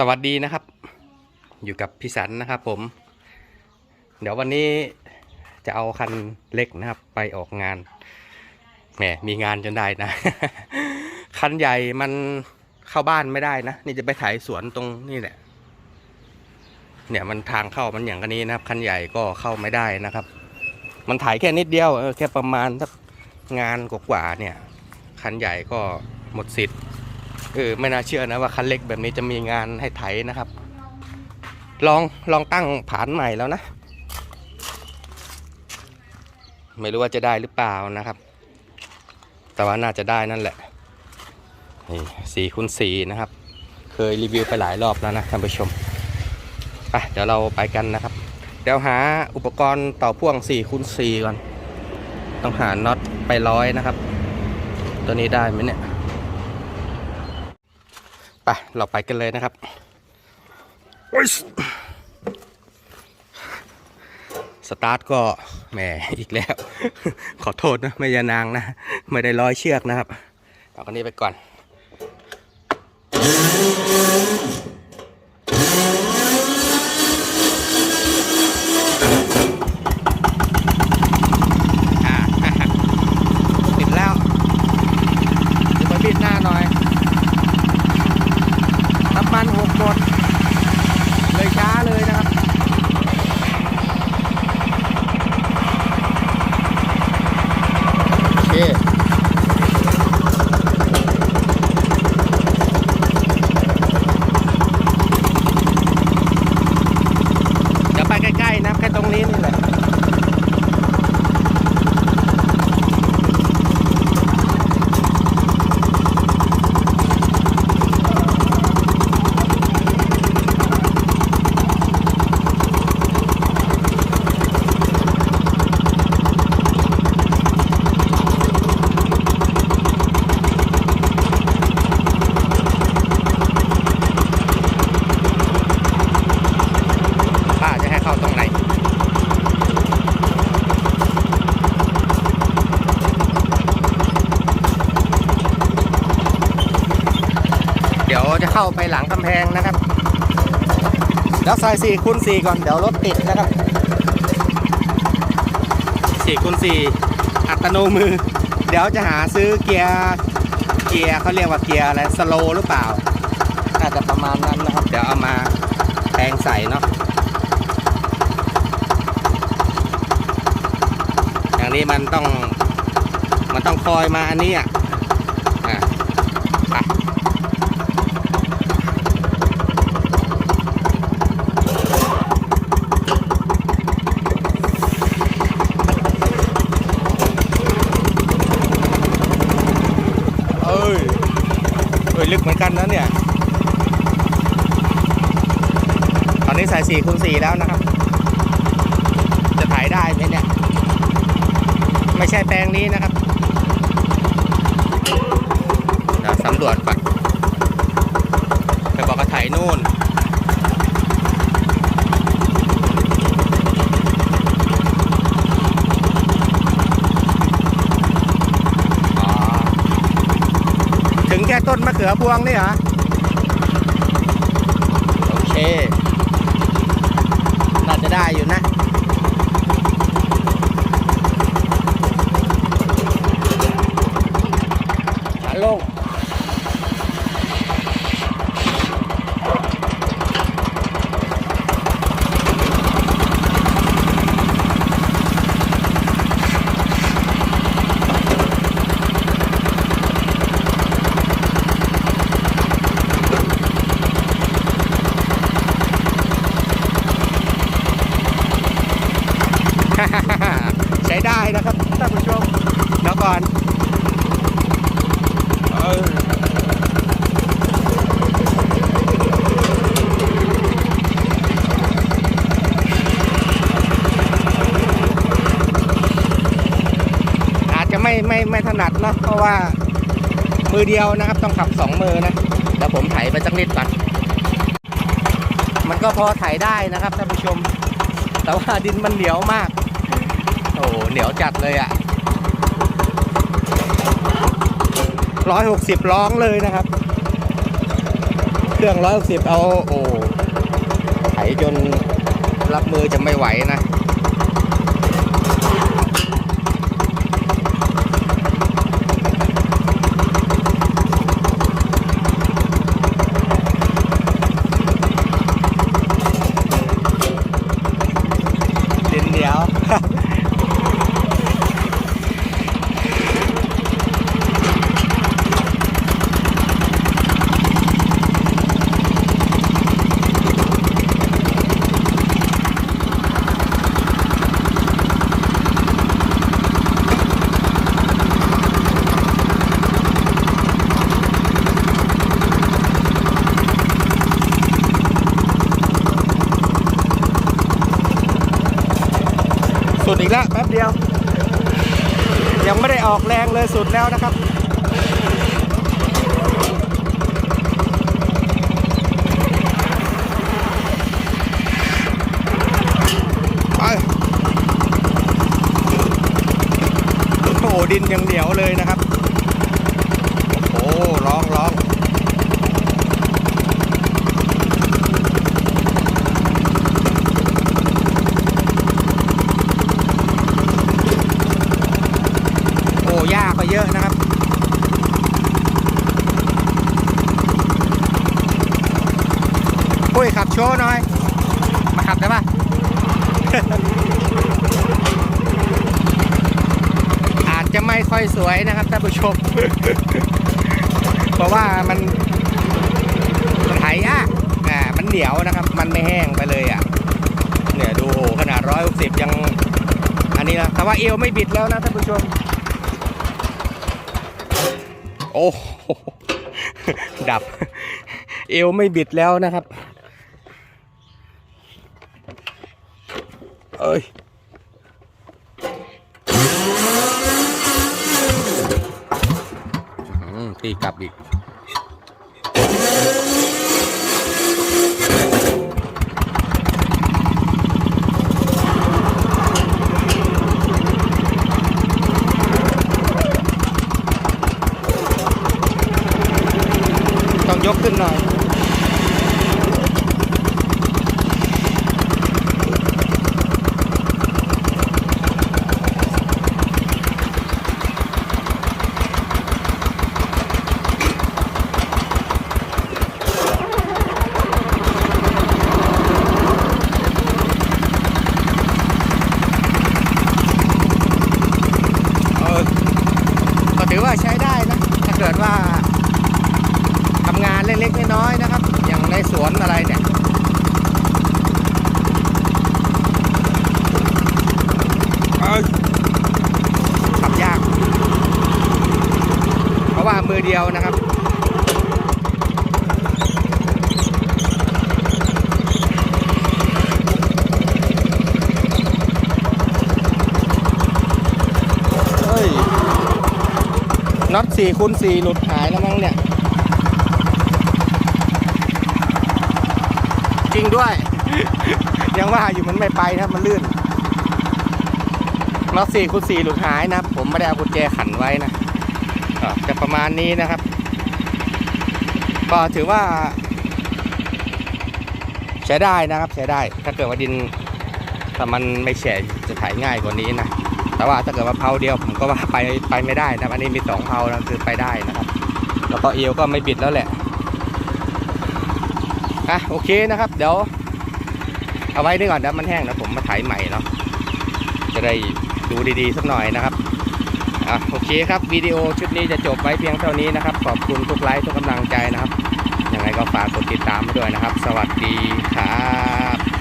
สวัสดีนะครับ อยู่กับพี่สันนะครับผม เดี๋ยววันนี้จะเอาคันเล็กนะครับ ไปออกงานแหมมีงานจนได้นะ คันใหญ่มันเข้าบ้านไม่ได้นะ นี่จะไปถ่ายสวนตรงนี่แหละ เนี่ยมันทางเข้ามันอย่างกันนี้นะครับ คันใหญ่ก็เข้าไม่ได้นะครับ มันถ่ายแค่นิดเดียวแค่ประมาณสักงานกว่าเนี่ย คันใหญ่ก็หมดสิทธิ์ เออไม่น่าเชื่อนะว่าคันเล็กแบบนี้จะมีงานให้ไถนะครับ ลองลองตั้งผานใหม่แล้วนะ ไม่รู้ว่าจะได้หรือเปล่านะครับ แต่ว่าน่าจะได้นั่นแหละนี่สี่คูณสี่นะครับ เคยรีวิวไปหลายรอบแล้วนะท่านผู้ชมไปเดี๋ยวเราไปกันนะครับ เดี๋ยวหาอุปกรณ์ต่อพ่วง4คูณ4ก่อน ต้องหาน็อตไปร้อยนะครับ ตัวนี้ได้ไหมเนี่ย ไปเราไปกันเลยนะครับโอ๊ยสตาร์ทก็แหมอีกแล้ว ขอโทษนะไม่ยานางนะ ไม่ได้ร้อยเชือกนะครับเอาคนนี้ไปก่อน อ่า ติดแล้วจะไปบิดหน้าหน่อย น้ำมันหกหมด เลยช้าเลยนะครับ โอเค เดี๋ยวไปใกล้ๆนะแค่ตรงนี้นี่แหละ ป้าจะให้เข้าตรงไหน เดี๋ยวจะเข้าไปหลังกำแพงนะครับเดี๋ยวใส่สี่คูณสี่ก่อนเดี๋ยวรถติดนะครับสี่คูณสี่อัตโนมือ เดี๋ยวจะหาซื้อเกียร์เกียร์เขาเรียกว่าเกียร์อะไรสโลหรือเปล่าน่าจะประมาณนั้นนะครับ เดี๋ยวเอามาแปลงใส่เนาะอย่างนี้มันต้องมันต้องคอยมาอันนี้อะ อะไปเอ้ยเอ้ย ลึกเหมือนกันนะเนี่ย ตอนนี้ใส่4คูณ4แล้วนะครับ จะถ่ายได้ไหมเนี่ย ไม่ใช่แปลงนี้นะครับเดี๋ยวสำรวจก่อนไปบอกกระไถนู่นถึงแค่ต้นมะเขือพวงนี่เหรอ โอเค อยู่นะขาลง ใช้ได้นะครับท่านผู้ชมแล้วก่อน เอออาจจะไม่ไม่ไม่ถนัด เพราะว่ามือเดียวนะครับ ต้องขับสองมือนะเดี๋ยวผมไถไปสักนิดก่อนมันก็พอไถได้นะครับท่านผู้ชม แต่ว่าดินมันเหนียวมาก โอ้เหนียวจัดเลยอะ่ะร้อยหกสิบร้องเลยนะครับ เครื่องร้อยสิบเอาโอ้ไถจนรับมือจะไม่ไหวนะ ดอีกแล้วแป๊บเดียว ยังไม่ได้ออกแรงเลยสุดแล้วนะครับไปโอ้ดินยังเหนียวเลยนะครับ โอ้โหร้องร้อง โอ้หญ้าก็เยอะนะครับ ปุ้ยขับโชว์หน่อย มาขับได้ปะ อาจจะ ไม่ค่อยสวยนะครับท่านผู้ชม เพราะว่ามันมันไถยากอ่ามันเหนียวนะครับ มันไม่แห้งไปเลยอะเนี่ยดูโอ้ขนาดร้อยสิบยัง อันนี้นะแต่ว่าเอวไม่บิดแล้วนะท่านผู้ชม โอ้โหดับ เอวไม่บิดแล้วนะครับ เอ้ย อืม ตีกลับอีก ต้องยกขึ้นหน่อย เออก็ถือว่าใช้ได้นะ ถ้าเกิดว่าทำงานเล็กๆน้อยๆนะครับ อย่างในสวนอะไรเนี่ย เอ้ยขับยาก เพราะว่ามื อเดียวนะครับเฮ้ยน็อตสี่คูณสี่หลุดหายแล้วมั้งเนี่ย จริงด้วย ยังว่าอยู่มันไม่ไปนะครับมันลื่นน็อตสี่คูณสี่หลุดหายนะครับผมไม่ได้เอากุญแจขันไว้นะ ก็จะประมาณนี้นะครับ ก็ถือว่า ใช้ได้นะครับใช้ได้ ถ้าเกิดว่าดินถ้ามันไม่แฉะจะถ่ายง่ายกว่านี้นะแต่ว่าถ้าเกิดว่าเพาเดียวผมก็ว่าไปไปไม่ได้นะอันนี้มีสองเพานะคือไปได้นะครับ แล้วก็เอวก็ไม่บิดแล้วแหละอะโอเคนะครับ เดี๋ยวเอาไว้นี่ก่อนเดี๋ยวมันแห้งแล้วผมมาถ่ายใหม่เนาะจะได้ดูดีๆสักหน่อยนะครับ อะโอเคครับวิดีโอชุดนี้จะจบไว้เพียงเท่านี้นะครับ ขอบคุณทุกไลค์ทุกกำลังใจนะครับยังไงก็ฝากกดติดตามด้วยนะครับ สวัสดีครับ